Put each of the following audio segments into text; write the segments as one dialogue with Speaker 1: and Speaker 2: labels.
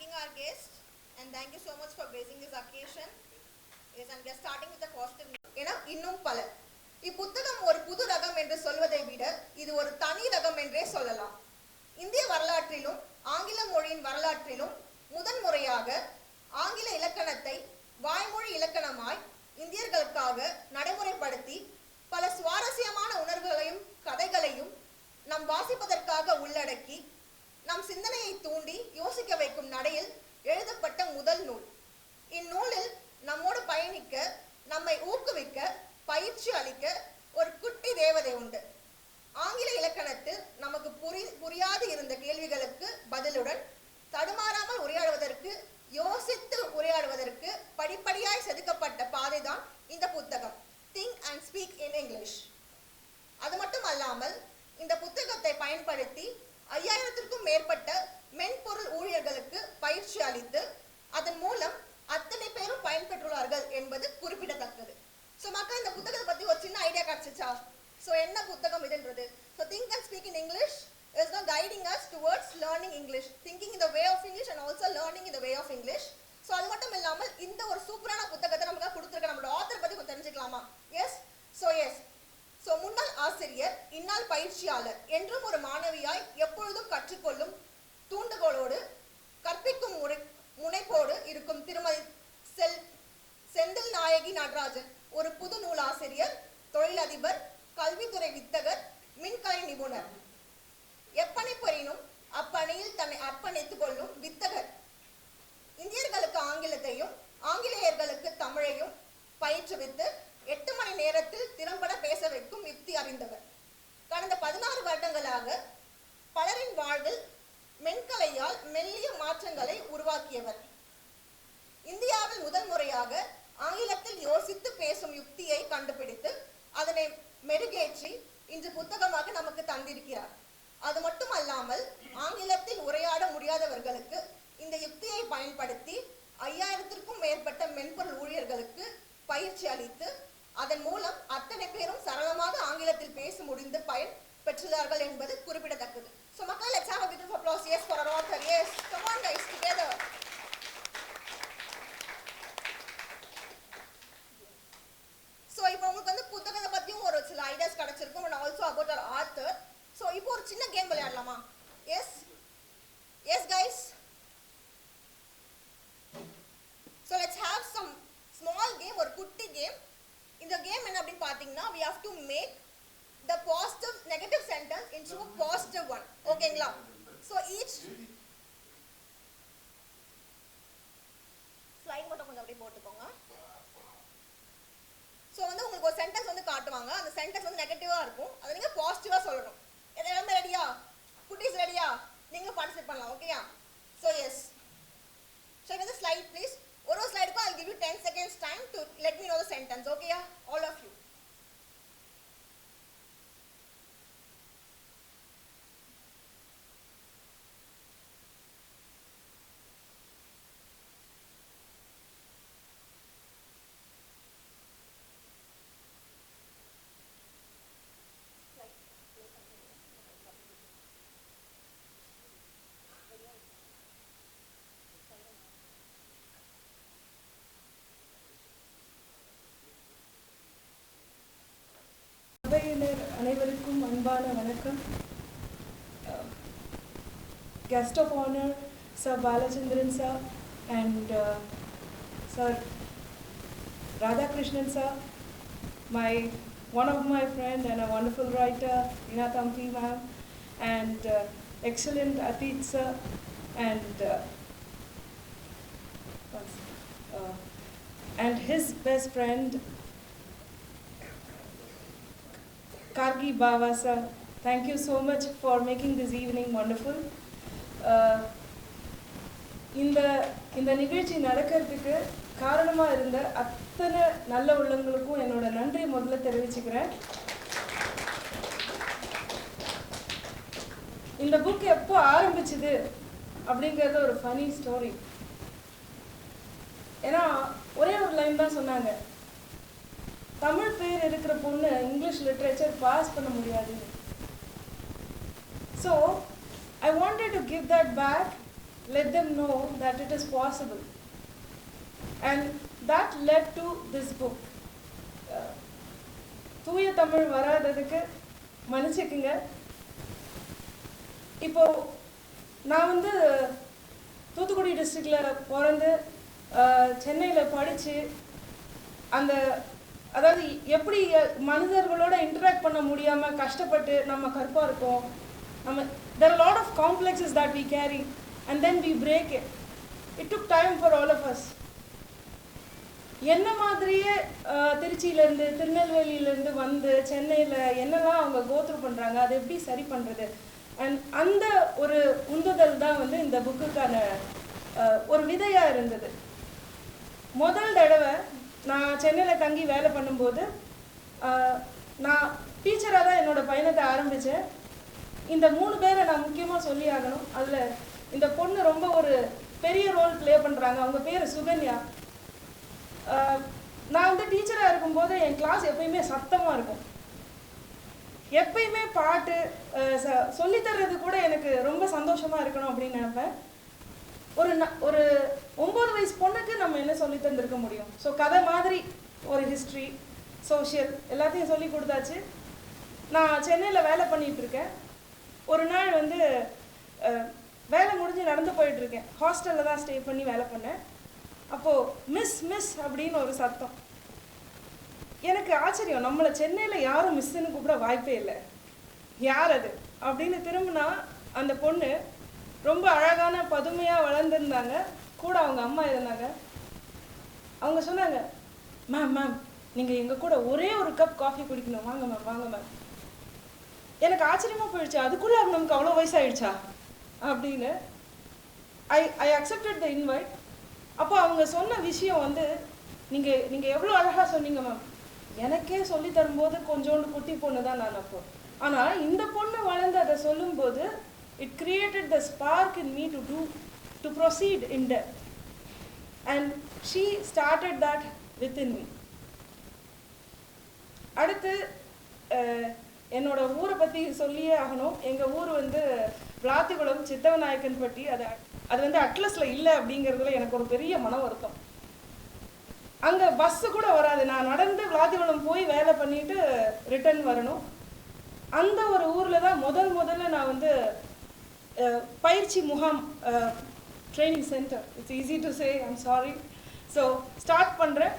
Speaker 1: thanking our guest and thank you so much for gracing this occasion. Yes, and we are starting with a positive note. ஏன்னா இன்னும் பல இப்புத்தகம் ஒரு புது ரகம் என்று சொல்வதை விட இது ஒரு தனி ரகம் என்றே சொல்லலாம் இந்திய வரலாற்றிலும் ஆங்கில மொழியின் வரலாற்றிலும் முதன்முறையாக ஆங்கில இலக்கணத்தை வாய்மொழி இலக்கணமாய் இந்தியர்களுக்காக நடைமுறைப்படுத்தி பல சுவாரஸ்யமான உணர்வுகளையும் கதைகளையும் நம் வாசிப்பதற்காக உள்ளடக்கி நம் சிந்தனையை தூண்டி யோசிக்க வைக்கும் நடையில் எழுதப்பட்ட முதல் நூல். இந்நூலில் நம்மோடு பயணிக்க நம்மை ஊக்குவிக்க பயிற்சி அளிக்க ஒரு குட்டி தேவதை உண்டு. ஆங்கில இலக்கணத்தில் நமக்கு புரி புரியாது இருந்த கேள்விகளுக்கு பதிலுடன் தடுமாறாமல் உரையாடுவதற்கு யோசித்து உரையாடுவதற்கு படிப்படியாய் செதுக்கப்பட்ட பாதைதான் இந்த புத்தகம் think and speak in English அது மட்டும் அல்லாமல் இந்த புத்தகத்தை பயன்படுத்தி ஐயாயிரத்திற்கும் மேற்பட்ட மென்பொருள் ஊழியர்களுக்கு பயிற்சி அளித்து அதன் மூலம் அத்தனை பேரும் பயன்பெற்றுள்ளார்கள் என்பது குறிப்பிடத்தக்கது ஸோ மக்கள் இந்த புத்தகத்தை பத்தி ஒரு சின்ன ஐடியா கிடைச்சிச்சா ஸோ என்ன புத்தகம் இதுன்றது so think and speak in English is no guiding us towards learning English thinking in the way of English and also learning in the way of English so அது மட்டும் இல்லாமல் இந்த ஒரு சூப்பரான புத்தகத்தை நமக்கு கொடுத்துருக்க நம்மளோட ஆத்தர் பத்தி கொஞ்சம் தெரிஞ்சுக்கலாமா எஸ் ஸோ எஸ் ஸோ முன்னாள் ஆசிரியர் இன்னால் பயிற்சியாளர் என்றும் ஒரு மாணவியாய் எப்பொழுதும் கற்றுக்கொள்ளும் தூண்டுகோளோடு கற்பிக்கும் முறை முனைப்போடு இருக்கும் திருமதி செல் செந்தில் நாயகி நடராஜன் ஒரு புது நூல் ஆசிரியர் தொழிலதிபர் கல்வித்துறை வித்தகர் மின்கலை நிபுணர். எப்பணிப்பெறினும் அப்பணியில் தன்னை அர்ப்பணித்துக் கொள்ளும் வித்தகர். இந்தியர்களுக்கு ஆங்கிலத்தையும் ஆங்கிலேயர்களுக்கு தமிழையும் பயிற்றுவித்து எட்டு மணி நேரத்தில் திறம்பட பேச வைக்கும் யுக்தி அறிந்தவர். கடந்த பதினாறு வருடங்களாக பலரின் வாழ்வில் மென்கலையால் மெல்லிய மாற்றங்களை உருவாக்கியவர். இந்தியாவில் முதல் முறையாக ஆங்கிலத்தில் யோசித்து பேசும் யுக்தியை கண்டுபிடித்து அதனை மெருகேற்றி இன்று புத்தகமாக நமக்கு தந்திருக்கிறார். அது மட்டும் அல்லாமல் ஆங்கிலத்தில் உரையாட முடியாதவர்களுக்கு இந்த யுக்தியை பயன்படுத்தி ஐயாயிரத்திற்கும் மேற்பட்ட மென்பொருள் ஊழியர்களுக்கு பயிற்சி அளித்து அதன் மூலம் அத்தனை பேரும் சரளமாக ஆங்கிலத்தில் பேச முடிந்து பயன் பெற்றுள்ளார்கள் என்பது குறிப்பிடத்தக்கது. ஸோ மக்கள் let's have a bit of applause yes for come on guys together so இப்போ உங்களுக்கு வந்து புத்தகத்தை பற்றியும் ஒரு சில ஐடியாஸ் கிடைச்சிருக்கும் and also about our author so இப்போ ஒரு சின்ன கேம் விளையாடலாமா yes yes guys so let's have some small game ஒரு குட்டி கேம் இந்த கேம் என்ன அப்படின்னு பார்த்தீங்கன்னா we have to make the positive negative sentence into a positive one ஓகேங்களா ஸோ each ஸ்லைட் மட்டும் கொஞ்சம் அப்படியே போட்டுக்கோங்க ஸோ வந்து உங்களுக்கு ஒரு சென்டென்ஸ் வந்து காட்டுவாங்க அந்த சென்டென்ஸ் வந்து
Speaker 2: வணக்கம் guest of honour sir Balachandran sir and sir Radhakrishnan sir my one of my friend and a wonderful writer Ina Tampi ma'am and uh, excellent Atit sir and uh, what's- uh, and his best friend Kargi Bava sir, thank you so much for making this evening wonderful. Uh, இந்த இந்த நிகழ்ச்சி நடக்கிறதுக்கு காரணமாக இருந்த அத்தனை நல்ல உள்ளங்களுக்கும் என்னோட நன்றி முதல்ல தெரிவிச்சுக்கிறேன். இந்த புக் எப்போ ஆரம்பிச்சுது அப்படிங்கிறது ஒரு ஃபனி ஸ்டோரி ஏன்னா ஒரே ஒரு லைன் தான் சொன்னாங்க. தமிழ் பேர் இருக்கிற பொண்ணு இங்கிலீஷ் லிட்ரேச்சர் பாஸ் பண்ண முடியாது. So I wanted to give that back let them know that it is possible and that led to this book தூய தமிழ் வராததுக்கு மன்னிச்சுக்குங்க. இப்போ நான் வந்து தூத்துக்குடி டிஸ்ட்ரிக்டில் பிறந்து சென்னையில் படித்து அந்த அதாவது எப்படி மனிதர்களோட இன்டராக்ட் பண்ண முடியாமல் கஷ்டப்பட்டு நம்ம கருப்பாக இருக்கோம். நம்ம there lot of complexes that we carry and then we break it it took time for all of us என்ன மாதிரியே திருச்சியிலேருந்து திருநெல்வேலியிலேருந்து வந்து சென்னையில் என்னெல்லாம் அவங்க கோத்ரூ பண்ணுறாங்க அதை எப்படி சரி பண்ணுறது அண்ட் அந்த ஒரு உந்துதல் தான் வந்து இந்த புக்குக்கான ஒரு விதையாக இருந்தது. முதல் தடவை நான் சென்னையில் தங்கி வேலை பண்ணும்போது நான் டீச்சராக தான் என்னோட பயணத்தை ஆரம்பித்தேன் இந்த மூணு பேரை நான் முக்கியமாக சொல்லி ஆகணும் அதில் இந்த பொண்ணு ரொம்ப ஒரு பெரிய ரோல் ப்ளே பண்ணுறாங்க அவங்க பேர் சுகன்யா. நான் வந்து டீச்சராக இருக்கும்போது என் கிளாஸ் எப்பயுமே சத்தமாக இருக்கும். எப்பயுமே பாட்டு ச- சொல்லித்தர்றது கூட எனக்கு ரொம்ப சந்தோஷமாக இருக்கணும் அப்படின்னு நினைப்பேன். ஒரு ஒரு ஒம்பது வயசு பொண்ணுக்கு நம்ம என்ன சொல்லி தந்திருக்க முடியும்? ஸோ கதை மாதிரி ஒரு ஹிஸ்ட்ரி சோஷியல் எல்லாத்தையும் சொல்லி கொடுத்தாச்சு. நான் சென்னையில் வேலை பண்ணிட்டு இருக்கேன். ஒரு நாள் வந்து வேலை முடிஞ்சு நடந்து போயிட்டு இருக்கேன். ஹாஸ்டலில் தான் ஸ்டே பண்ணி வேலை பண்ணேன். அப்போது மிஸ் மிஸ் அப்படின்னு ஒரு சத்தம். எனக்கு ஆச்சரியம். நம்மளை சென்னையில் யாரும் மிஸ்ஸுன்னு கூப்பிட வாய்ப்பே இல்லை. யார் அது? அப்படின்னு திரும்பினா அந்த பொண்ணு ரொம்ப அழகான பதுமையாக வளர்ந்துருந்தாங்க. கூட அவங்க அம்மா இருந்தாங்க. அவங்க சொன்னாங்க மேம் மேம் நீங்கள் எங்கள் கூட ஒரே ஒரு கப் காஃபி குடிக்கணும். வாங்க மேம் வாங்க மேம் எனக்கு ஆச்சரியமாக போயிடுச்சு. அதுக்குள்ள நமக்கு அவ்வளோ வயசாகிடுச்சா அப்படின்னு. ஐ ஐ அக்செப்டட் த இன்வைட் அப்போ அவங்க சொன்ன விஷயம் வந்து நீங்கள் நீங்கள் எவ்வளோ அழகாக சொன்னீங்க மேம் எனக்கே சொல்லி தரும்போது கொஞ்சோண்டு குட்டி பொண்ணு தான் நான் அப்போ. ஆனால் இந்த பொண்ணு வளர்ந்து அதை சொல்லும்போது it created the spark in me to do to proceed in depth and she started that with in me அடுத்து என்னோட ஊரை பற்றி சொல்லியே ஆகணும். எங்கள் ஊர் வந்து விளாத்திக்குளம் சித்தவநாயக்கன்பட்டி அது அது வந்து அட்லஸில் இல்லை அப்படிங்கிறதுல எனக்கு ஒரு பெரிய மன வருத்தம் அங்கே பஸ்ஸு கூட வராது. நான் நடந்து விளாத்திக்குளம் போய் வேலை பண்ணிட்டு ரிட்டர்ன் வரணும். அந்த ஒரு ஊரில் தான் முதல் முதல்ல நான் வந்து பயிற்சி முகாம் training centre it's easy to say I'm sorry so start பண்ணுறேன்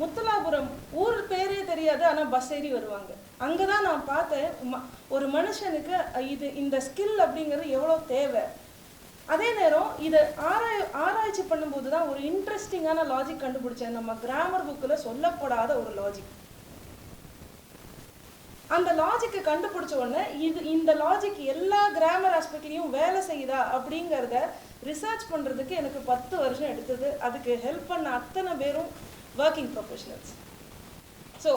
Speaker 2: முத்தலாபுரம். ஊர் பேரே தெரியாது ஆனால் பஸ் ஏறி வருவாங்க. அங்கே தான் நான் பார்த்தேன் ம- ஒரு மனுஷனுக்கு இது இந்த ஸ்கில் அப்படிங்கிறது எவ்வளோ தேவை. அதே நேரம் இதை ஆராய் ஆராய்ச்சி பண்ணும்போது தான் ஒரு இன்ட்ரெஸ்டிங்கான லாஜிக் கண்டுபிடிச்சேன். நம்ம கிராமர் புக்கில் சொல்லப்படாத ஒரு லாஜிக் அந்த லாஜிக்கை கண்டுபிடிச்ச உடனே இது இந்த லாஜிக் எல்லா கிராமர் ஆஸ்பெக்ட்லேயும் வேலை செய்யுதா அப்படிங்கிறத ரிசர்ச் பண்ணுறதுக்கு எனக்கு பத்து வருஷம் எடுத்தது. அதுக்கு ஹெல்ப் பண்ண அத்தனை பேரும் ஒர்க்கிங் ப்ரொஃபஷனல்ஸ் ஸோ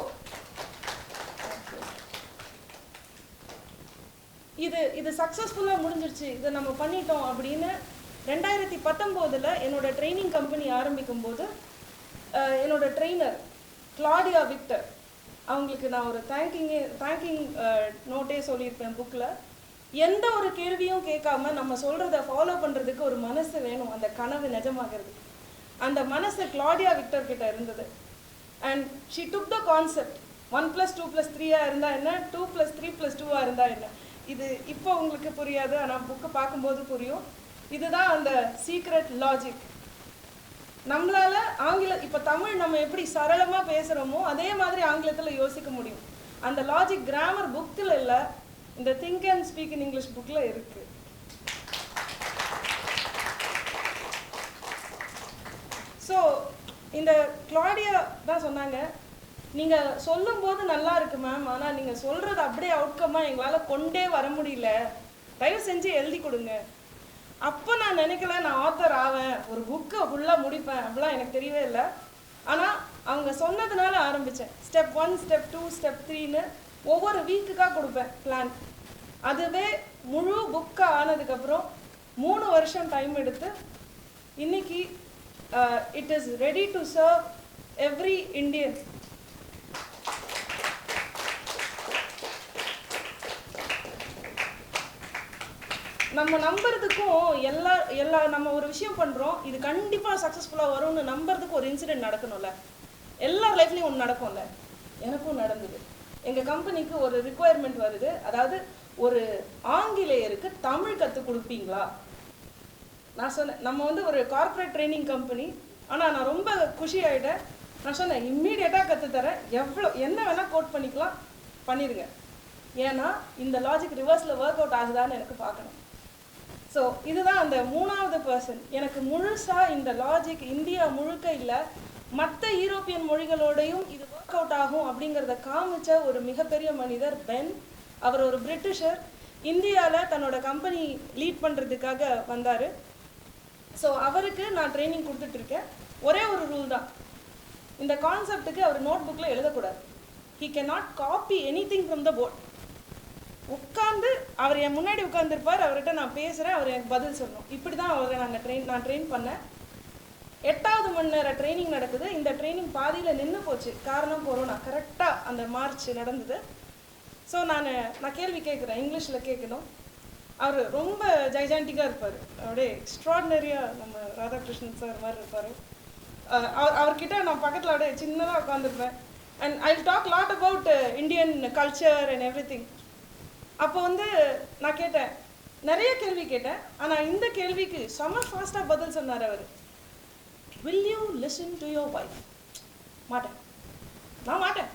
Speaker 2: இது இது சக்ஸஸ்ஃபுல்லாக முடிஞ்சிருச்சு. இதை நம்ம பண்ணிட்டோம் அப்படின்னு ரெண்டாயிரத்தி பத்தொம்போதில் என்னோட ட்ரைனிங் கம்பெனி ஆரம்பிக்கும் போது என்னோட ட்ரெயினர் கிளாடியா விக்டர் அவங்களுக்கு நான் ஒரு தேங்கிங்கே தேங்கிங் நோட்டே சொல்லியிருப்பேன் புக்கில் எந்த ஒரு கேள்வியும் கேட்காம நம்ம சொல்கிறத ஃபாலோ பண்ணுறதுக்கு ஒரு மனசு வேணும் அந்த கனவு நிஜமாகிறது. அந்த மனசு கிளாடியா விக்டர் கிட்ட இருந்தது. And she took the concept one plus two plus த்ரீயாக இருந்தால் என்ன? டூ ப்ளஸ் த்ரீ ப்ளஸ் டூவாக இருந்தால் என்ன? இது இப்போ உங்களுக்கு புரியாது ஆனால் புக்கை பார்க்கும்போது புரியும். இதுதான் அந்த சீக்ரெட் லாஜிக் நம்மளால ஆங்கில இப்போ தமிழ் நம்ம எப்படி சரளமாக பேசுகிறோமோ அதே மாதிரி ஆங்கிலத்தில் யோசிக்க முடியும். அந்த லாஜிக் கிராமர் புக்கில் இல்லை இந்த think and speak in English புக்கில் இருக்குது ஸோ இந்த கிளாடியா தான் சொன்னாங்க நீங்கள் சொல்லும்போது நல்லா இருக்கு மேம் ஆனால் நீங்கள் சொல்கிறது அப்படியே அவுட்கமாக எங்களால் கொண்டே வர முடியல. தயவு செஞ்சு எழுதி கொடுங்க. அப்போ நான் நினைக்கல நான் ஆத்தர் ஆவேன். ஒரு புக்கை ஃபுல்லாக முடிப்பேன். அப்படிலாம் எனக்கு தெரியவே இல்லை. ஆனால் அவங்க சொன்னதுனால ஆரம்பித்தேன் step one step two step த்ரீன்னு ஒவ்வொரு வீக்குக்காக கொடுப்பேன் பிளான் அதுவே முழு புக்காக ஆனதுக்கப்புறம் மூணு வருஷம் டைம் எடுத்து இன்னைக்கு it is ready to serve every Indian நம்ம நம்புறதுக்கும் எல்லா எல்லா நம்ம ஒரு விஷயம் பண்ணுறோம் இது கண்டிப்பாக சக்ஸஸ்ஃபுல்லாக வரும்னு நம்புறதுக்கு ஒரு இன்சிடென்ட் நடக்கணும்ல. எல்லார் லைஃப்லேயும் ஒன்று நடக்கும்ல. எனக்கும் நடந்தது. எங்கள் கம்பெனிக்கு ஒரு ரிக்குவயர்மெண்ட் வருது. அதாவது ஒரு ஆங்கிலேயருக்கு தமிழ் கற்றுக் கொடுப்பீங்களா? நான் சொன்னேன் நம்ம வந்து ஒரு கார்ப்பரேட் ட்ரைனிங் கம்பெனி ஆனால் நான் ரொம்ப குஷி ஆகிட்டேன் நான் சொன்னேன் இம்மீடியட்டாக கற்றுத்தரேன் எவ்வளோ என்ன வேணால் கோட் பண்ணிக்கலாம். பண்ணிடுங்க. ஏன்னா இந்த லாஜிக் ரிவர்ஸில் ஒர்க் அவுட் ஆகுதான்னு எனக்கு பார்க்கணும். ஸோ இதுதான் அந்த மூணாவது பர்சன் எனக்கு முழுசாக இந்த லாஜிக் இந்தியா முழுக்க இல்லை. மற்ற யூரோப்பியன் மொழிகளோடையும் இது ஒர்க் அவுட் ஆகும் அப்படிங்கிறத காமிச்ச ஒரு மிகப்பெரிய மனிதர் பென். அவர் ஒரு பிரிட்டிஷர். இந்தியாவில் தன்னோட கம்பெனி லீட் பண்ணுறதுக்காக வந்தார். ஸோ அவருக்கு நான் ட்ரைனிங் கொடுத்துட்ருக்கேன் ஒரே ஒரு ரூல் தான். இந்த கான்செப்டுக்கு அவர் நோட் புக்கில் எழுதக்கூடாது. He can not copy anything from the board உட்காந்து அவர் என் முன்னாடி உட்காந்துருப்பார் அவர்கிட்ட நான் பேசுகிறேன் அவர் எனக்கு பதில் சொல்லணும். இப்படி தான் அவரை நாங்கள் ட்ரெயின் நான் ட்ரெயின் பண்ணேன். எட்டாவது மணி நேரம் ட்ரைனிங் நடக்குது. இந்த ட்ரைனிங் பாதியில் நின்று போச்சு. காரணம் கொரோனா கரெக்டாக அந்த மார்ச் நடந்தது. ஸோ நான் நான் கேள்வி கேட்குறேன். இங்கிலீஷில் கேட்கணும். அவர் ரொம்ப ஜைஜாண்டிக்காக இருப்பார். அப்படியே எக்ஸ்ட்ராடினரியாக நம்ம ராதாகிருஷ்ணன் சார் மாதிரி இருப்பார். அவர் அவர்கிட்ட நான் பக்கத்தில் அப்படியே சின்னதாக உட்காந்துருப்பேன் and I talk lot about Indian culture and everything அப்போ வந்து நான் கேட்டேன் நிறைய கேள்வி கேட்டேன் ஆனால் இந்த கேள்விக்கு செம ஃபாஸ்ட்டாக பதில் சொன்னார் அவர். Will you listen to your wife மாட்டேன். நான் மாட்டேன்.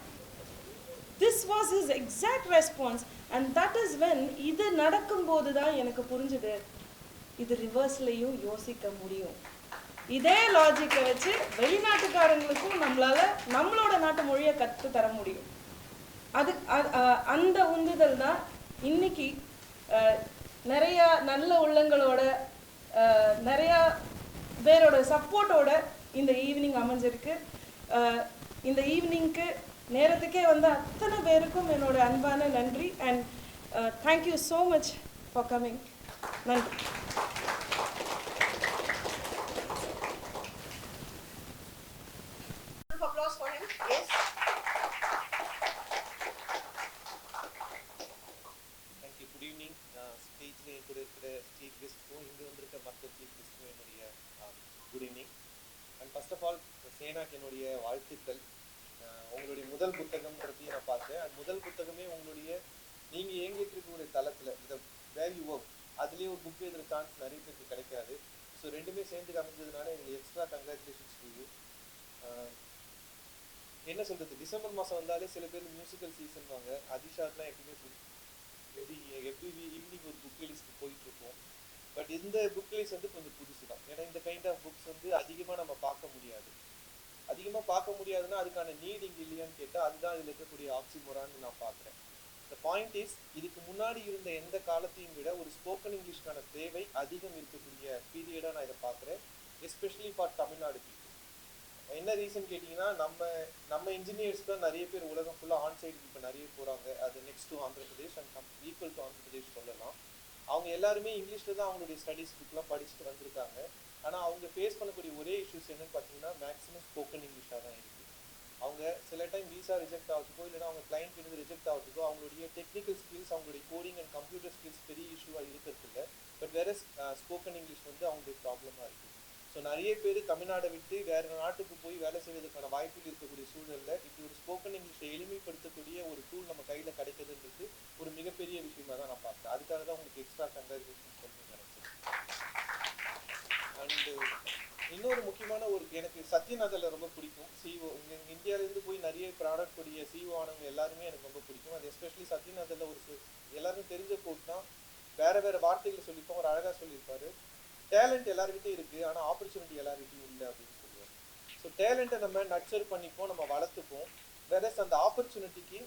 Speaker 2: This was is exact response and that is when இது நடக்கும்போது தான் எனக்கு புரிஞ்சுது. இது ரிவர்ஸ்லையும் யோசிக்க முடியும். இதே லாஜிக்கை வச்சு வெளிநாட்டுக்காரங்களுக்கும் நம்மளால நம்மளோட நாட்டு மொழியை கற்று தர முடியும். அது அந்த உந்துதல் தான் இன்னைக்கு நிறையா நிறைய நல்ல உள்ளங்களோட நிறையா நிறைய பேரோட சப்போர்ட்டோட இந்த ஈவினிங் அமைஞ்சிருக்கு. இந்த ஈவினிங்க்கு நேரத்துக்கே வந்த அத்தனை பேருக்கும் என்னோட அன்பான நன்றி. And thank you so much for coming நன்றி
Speaker 1: Round of applause for him. Yes.
Speaker 3: Thank you good evening ஸ்டேஜில் என் கூட இருக்கிற சீஃப் கெஸ்ட்டுக்கும் இங்கே வந்திருக்க கிறிஸ்துவனுடைய good evening and first of all சேனாக்கு என்னுடைய வாழ்த்துக்கள் உங்களுடைய முதல் புத்தகம்ன்றதையும் நான் பார்த்தேன். அண்ட் முதல் புத்தகமே உங்களுடைய நீங்கள் இயங்கிட்டு இருக்கக்கூடிய தளத்தில் இந்த வேர் யூ ஒர்க் அதுலேயே ஒரு புக் எழுதுகிற சான்ஸ் நிறைய பேருக்கு கிடைக்காது. ஸோ ரெண்டுமே சேர்ந்து அமைஞ்சதுனால எங்களுக்கு எக்ஸ்ட்ரா கங்க்ராச்சுலேஷன்ஸ் டு என்ன சொல்கிறது டிசம்பர் மாதம் வந்தாலே சில பேர் மியூசிக்கல் சீசன் வாங்க. அதிஷாக்கெலாம் எப்பவுமே எப்படி எவ்ரி ஈவினிங் ஒரு புக் ரிலீஸ்க்கு போயிட்டுருக்கோம் பட் இந்த புக் லிஸ்ட் வந்து கொஞ்சம் புதுசு தான் ஏன்னா இந்த கைண்ட் ஆஃப் புக்ஸ் வந்து அதிகமாக நம்ம பார்க்க முடியாது. அதிகமாக பார்க்க முடியாதுன்னா அதுக்கான நீட் இங்கே இல்லையான்னு கேட்டால் அதுதான் இதில் இருக்கக்கூடிய ஆக்சிமோரான்னு நான் பார்க்குறேன். த பாயிண்ட் இஸ் இதுக்கு முன்னாடி இருந்த எந்த காலத்தையும் விட ஒரு ஸ்போக்கன் இங்கிலீஷ்க்கான தேவை அதிகம் இருக்கக்கூடிய பீரியடாக நான் இதை பார்க்குறேன். எஸ்பெஷலி ஃபார் தமிழ்நாடு பீப்புள் என்ன ரீசன் கேட்டிங்கன்னா நம்ம நம்ம இன்ஜினியர்ஸ் தான் நிறைய பேர் உலகம் ஃபுல்லாக ஆன் சைடு இப்போ நிறைய போகிறாங்க அது next to Andhra Pradesh and equal to Andhra Pradesh சொல்லலாம். அவங்க எல்லாருமே இங்கிலீஷில் தான் அவங்களுடைய ஸ்டடீஸ் புக்கெலாம் படிச்சுட்டு வந்திருக்காங்க. ஆனால் அவங்க ஃபேஸ் பண்ணக்கூடிய ஒரே இஷ்யூஸ் என்னன்னு பார்த்தீங்கன்னா மேக்ஸிமம் ஸ்போக்கன் இங்கிலீஷாக தான் இருக்குது அவங்க சில டைம் விசா ரிஜெக்ட் ஆகிறதுக்கோ இல்லைனா அவங்க கிளைண்ட் இருந்து ரிஜெக்ட் ஆகிறதுக்கோ அவங்களுடைய டெக்னிக்கல் ஸ்கில்ஸ் அவங்களுடைய கோடிங் அண்ட் கம்ப்யூட்டர் ஸ்கில்ஸ் பெரிய இஷ்யூவாக இருக்கிறது இல்லை. பட் வேற ஸ்போக்கன் இங்கிலீஷ் வந்து அவங்களுடைய ப்ராப்ளமாக இருக்குது ஸோ நிறைய பேர் தமிழ்நாடை விட்டு வேற நாட்டுக்கு போய் வேலை செய்வதற்கான வாய்ப்புகள் இருக்கக்கூடிய சூழலில் இப்படி ஒரு ஸ்போக்கன் இங்கிலீஷை எளிமைப்படுத்தக்கூடிய ஒரு டூல் நம்ம கையில் கிடைக்கிறதுன்றது ஒரு மிகப்பெரிய விஷயமா தான் நான் பார்த்தேன் அதுக்காக தான் உங்களுக்கு எக்ஸ்ட்ரா கங்க்ராச்சுலேஷன் சொல்லிட்டு நினைச்சேன். அண்டு இன்னொரு முக்கியமான ஒரு எனக்கு சத்யநாதனில் ரொம்ப பிடிக்கும். சிஓ இங்கே இந்தியாவிலேருந்து போய் நிறைய ப்ராடக்ட் உடைய சிஓ ஆனவங்க எல்லாருமே எனக்கு ரொம்ப பிடிக்கும். அது எஸ்பெஷலி சத்யன் அதில் ஒரு எல்லாருமே தெரிஞ்ச கோட் தான் வேறு வேறு வார்த்தைகளை சொல்லியிருப்போம் ஒரு அழகாக சொல்லியிருப்பாரு. டேலண்ட் எல்லாருக்கிட்டையும் இருக்குது ஆனால் ஆப்பர்ச்சுனிட்டி எல்லாருக்கிட்டையும் இல்லை அப்படின்னு சொல்லுவோம் ஸோ டேலண்ட்டை நம்ம நர்ச்சர் பண்ணிப்போம் நம்ம வளர்த்துப்போம். வேற அந்த ஆப்பர்ச்சுனிட்டிக்கு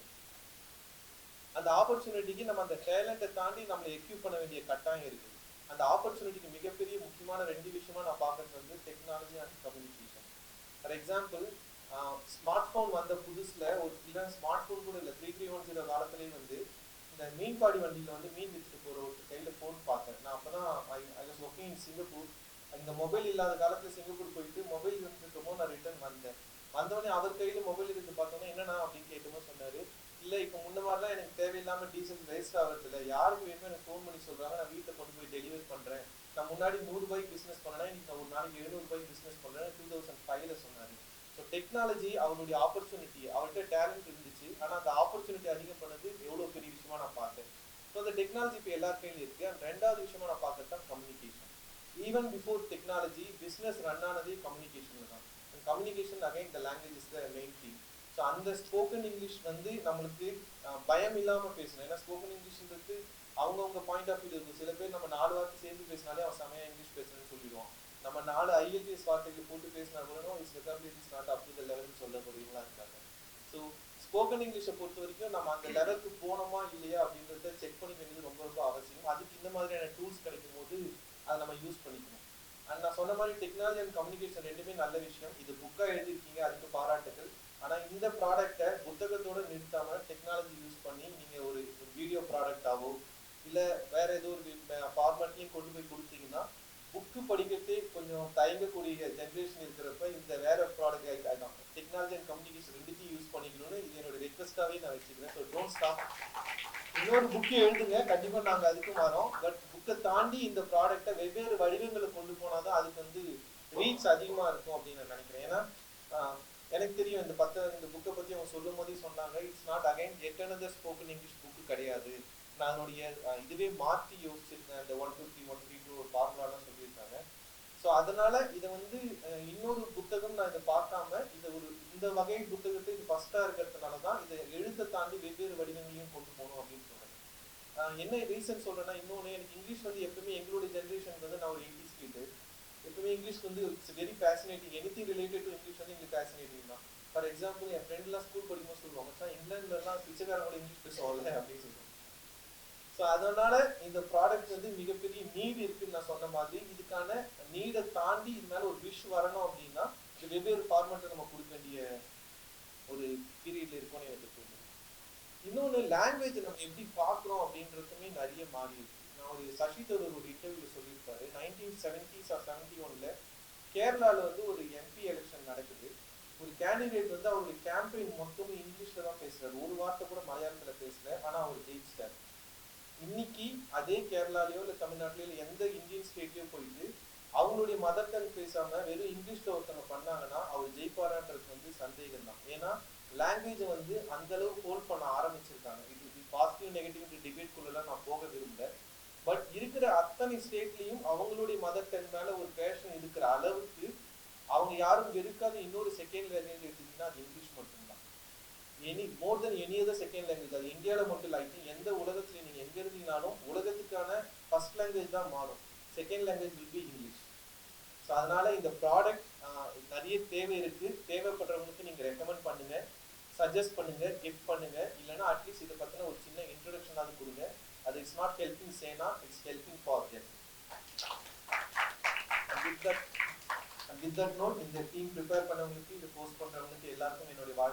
Speaker 3: அந்த ஆப்பர்ச்சுனிட்டிக்கு நம்ம அந்த டேலண்ட்டை தாண்டி நம்மளை எக்யூப் பண்ண வேண்டிய கட்டாயம் இருக்குது அந்த ஆப்பர்ச்சுனிட்டிக்கு மிகப்பெரிய முக்கியமான ரெண்டு விஷயமா நான் பார்க்கறது வந்து technology and communication for example smartphone வந்த புதுசில் ஒரு இல்லை ஸ்மார்ட் ஃபோன் கூட இல்லை த்ரீ த்ரீ ஒன் ஜீரோ காலத்துலேயே வந்து இந்த மீன்பாடி வண்டியில் வந்து மீன் வித்துட்டு போகிற ஒரு கையில் ஃபோன் பார்த்தேன். நான் அப்போ தான் I was working in Singapore இந்த மொபைல் இல்லாத காலத்தில் சிங்கப்பூர் போயிட்டு மொபைல் வந்துருக்கமோ நான் ரிட்டர்ன் வந்தேன். வந்தவொடனே அவர் கையில் மொபைல் இருந்து பார்த்தோன்னே என்னண்ணா? அப்படின்னு கேட்டபோது சொன்னார். இல்லை இப்போ முன்ன மாதிரிலாம் எனக்கு தேவையில்லாமல் டீசல் வேஸ்ட் ஆகிறது இல்லை யாருக்கு வேணுமோ எனக்கு ஃபோன் பண்ணி சொல்கிறாங்க நான் வீட்டில் கொண்டு போய் டெலிவரி பண்ணுறேன் நான் முன்னாடி நூறு ரூபாய்க்கு பண்ணேன் இன்னைக்கு நான் ஒரு நாளைக்கு எழுநூறுபாய்க்கு பிஸ்னஸ் பிசினஸ் டூ தௌசண்ட் ஃபைவ்ல சொன்னார். ஸோ டெக்னாலஜி அவருடைய ஆப்பர்ச்சுனிட்டி அவர்கிட்ட டேலண்ட் இருந்துச்சு. ஆனால் அந்த ஆப்பர்ச்சுனிட்டி அதிகம் பண்ணது எவ்வளோ பெரிய விஷயமா நான் பார்த்தேன். ஸோ அந்த டெக்னாலஜி இப்போ எல்லார் இருக்குது இருக்கு. ரெண்டாவது விஷயமா நான் பார்க்கறது தான் communication even before technology business run ஆனதே கம்யூனிகேஷன் தான். Communication again the language is the main thing so அந்த ஸ்போக்கன் இங்கிலீஷ் வந்து நம்மளுக்கு பயம் இல்லாமல் பேசணும். ஏன்னா ஸ்போக்கன் இங்கிலீஷ்ன்றது அவங்கவுங்க பாயிண்ட் ஆஃப் வியூ இருக்கும் சில பேர் நம்ம நாலு வார்த்தை சேர்ந்து பேசினாலே அவன் செமையா இங்கிலீஷ் பேசுறேன்னு சொல்லிடுவான் நம்ம நாலு ஐஎல்டிஎஸ் வார்த்தைகள் போட்டு பேசினா கூட is credibility is not up to the லெவல்னு சொல்லக்கூடியவங்களா இருக்காங்க. ஸோ ஸ்போக்கன் இங்கிலீஷை பொறுத்த வரைக்கும் நம்ம அந்த லெவலுக்கு போனோமா இல்லையா அப்படின்றத செக் பண்ணிக்க வேண்டியது ரொம்ப ரொம்ப அவசியம். அதுக்கு இந்த மாதிரியான டூல்ஸ் கிடைக்கும் போது அதை நம்ம யூஸ் பண்ணிக்கணும். அண்ட் நான் சொன்ன மாதிரி டெக்னாலஜி அண்ட் கம்யூனிகேஷன் ரெண்டுமே நல்ல விஷயம். இது புக்கா எழுதிருக்கீங்க அதுக்கு பாராட்டுகள். ஆனா இந்த ப்ராடக்ட்டை புத்தகத்தோட நிறுத்தாம டெக்னாலஜி யூஸ் பண்ணி நீங்க ஒரு வீடியோ ப்ராடக்டாவோ இல்லை வேற ஏதோ ஒரு ஃபார்மேட்லயும் கொண்டு போய் கொடுத்தீங்கன்னா புக்கு படிக்கிறதே கொஞ்சம் தயங்கக்கூடிய ஜென்ரேஷன் இருக்கிறப்ப இந்த வேற ப்ராடக்ட் ஆகும் டெக்னாலஜி அண்ட் கம்யூனிகேஷன் ரெண்டுத்தையும் யூஸ் பண்ணிக்கணும்னு இது என்னோட ரெக்வஸ்டாவே நான் வச்சுக்கிறேன். ஸோ டோன்ட் ஸ்டாப் இன்னொரு புக்கு எழுதுங்க. கண்டிப்பாக நாங்கள் அதுக்கு வரோம். பட் புக்கை தாண்டி இந்த ப்ராடக்ட்டை வெவ்வேறு வடிவங்களை கொண்டு போனால் தான் அதுக்கு வந்து ரீச் அதிகமாக இருக்கும் அப்படின்னு நான் நினைக்கிறேன். ஏன்னா எனக்கு தெரியும் இந்த பத்த இந்த புக்கை பற்றி அவங்க சொல்லும் போதே சொன்னாங்க it's not again yet another spoken English book கிடையாது. நான் அதனுடைய இதுவே மாற்றி யோசிச்சிருக்கேன் அந்த one two three one three two ஒரு ஃபார்முலாலாம் ஸோ அதனால இதை வந்து இன்னொரு புத்தகம் நான் இதை பார்க்காம இதை ஒரு இந்த வகை புத்தகத்தை இது ஃபர்ஸ்டா இருக்கிறதுனால தான் இதை எழுத்தை தாண்டி வெவ்வேறு வடிவங்களையும் கொண்டு போகணும் அப்படின்னு சொல்றேன். என்ன ரீசன் சொல்றேன்னா இன்னொன்று எனக்கு இங்கிலீஷ் வந்து எப்பவுமே எங்களுடைய ஜென்ரேஷன் வந்து நான் ஒரு எயிட்டிஸ் கிட்டு எப்பவுமே இங்கிலீஷ் வந்து it's very fascinating anything related to English வந்து எங்களுக்கு ஃபேசினேட்டிங் தான். ஃபார் எக்ஸாம்பிள் என் ஃப்ரெண்ட்லாம் ஸ்கூல் படிக்கும்போது சொல்லுவாங்க மச்சான் இங்கிலாந்துலலாம் பிச்சைக்காரங்களோட இங்கிலீஷ் பேசுவாங்கல்ல அப்படின்னு சொல்லுவாங்க. ஸோ அதனால இந்த ப்ராடக்ட் வந்து மிகப்பெரிய நீட் இருக்குன்னு நான் சொன்ன மாதிரி இதுக்கான நீடை தாண்டி இது மேலே ஒரு விஷ் வரணும் அப்படின்னா இது வெவ்வேறு ஃபார்மெட்டை நம்ம கொடுக்க வேண்டிய ஒரு பீரியட்ல இருக்கும்னு எனக்கு தோணுது. இன்னொன்று லாங்குவேஜ் நம்ம எப்படி பார்க்குறோம் அப்படின்றதுமே நிறைய மாறி இருக்கு. நான் ஒரு சசி தரூர் ஒரு இன்டர்வியூல சொல்லியிருப்பாரு. நைன்டீன் செவன்டிஸ் ஆர் செவன்டி ஒன்ல கேரளால வந்து ஒரு எம்பி எலெக்ஷன் நடக்குது. ஒரு கேண்டிடேட் வந்து அவருடைய கேம்பெயின் மொத்தமும் இங்கிலீஷ்ல தான் பேசுறாரு. ஒரு வார்த்தை கூட மலையாளத்தில் பேசல ஆனால் அவர் ஜெயிச்சிட்டார். இன்னைக்கு அதே கேரளாலயோ இல்லை தமிழ்நாட்டிலயோ எந்த இந்தியன் ஸ்டேட்லயோ போயிட்டு அவங்களுடைய மதர் டங் பேசாம வெறும் இங்கிலீஷ்ல ஒருத்தவங்க பண்ணாங்கன்னா அவர் ஜெயிப்பாரான்றது வந்து சந்தேகம் தான் ஏன்னா லாங்குவேஜ் வந்து அந்த அளவு ஹோல்ட் பண்ண ஆரம்பிச்சிருக்காங்க. இது பாசிட்டிவ் நெகட்டிவ் டிபேட் குள்ளலாம் நான் போக விரும்பல. பட் இருக்கிற அத்தனை ஸ்டேட்லயும் அவங்களுடைய மதர் டங் மேல ஒரு பேஷன் இருக்கிற அளவுக்கு அவங்க யாரும் வெறுக்காத இன்னொரு செகண்ட் லாங்குவேஜ் எடுத்தீங்கன்னா அது இங்கிலீஷ் மட்டும் any more then any other second language அது இந்தியாவில் மட்டும் இல்லை ஐ திங்க் எந்த உலகத்துல நீங்க எங்க இருந்தீங்கனாலும் உலகத்துக்கான ஃபர்ஸ்ட் லாங்குவேஜ் தான் மாறும். Second language will be English so அதனால இந்த ப்ராடக்ட் நிறைய தேவை இருக்கு. தேவைப்படுறவங்களுக்கு நீங்க ரெக்கமெண்ட் பண்ணுங்க சஜஸ்ட் பண்ணுங்க கிஃப்ட் பண்ணுங்க. இல்லைன்னா அட்லீஸ்ட் இதை பத்தின ஒரு சின்ன இன்ட்ரடக்ஷனாவது கொடுங்க. அது it's not helping Sena it's helping for them with that note இந்த டீம் ப்ரிப்பேர் பண்ணவங்களுக்கு இது போஸ்ட் பண்ணுறவங்களுக்கு எல்லாருக்கும் என்னுடைய வாழ்த்து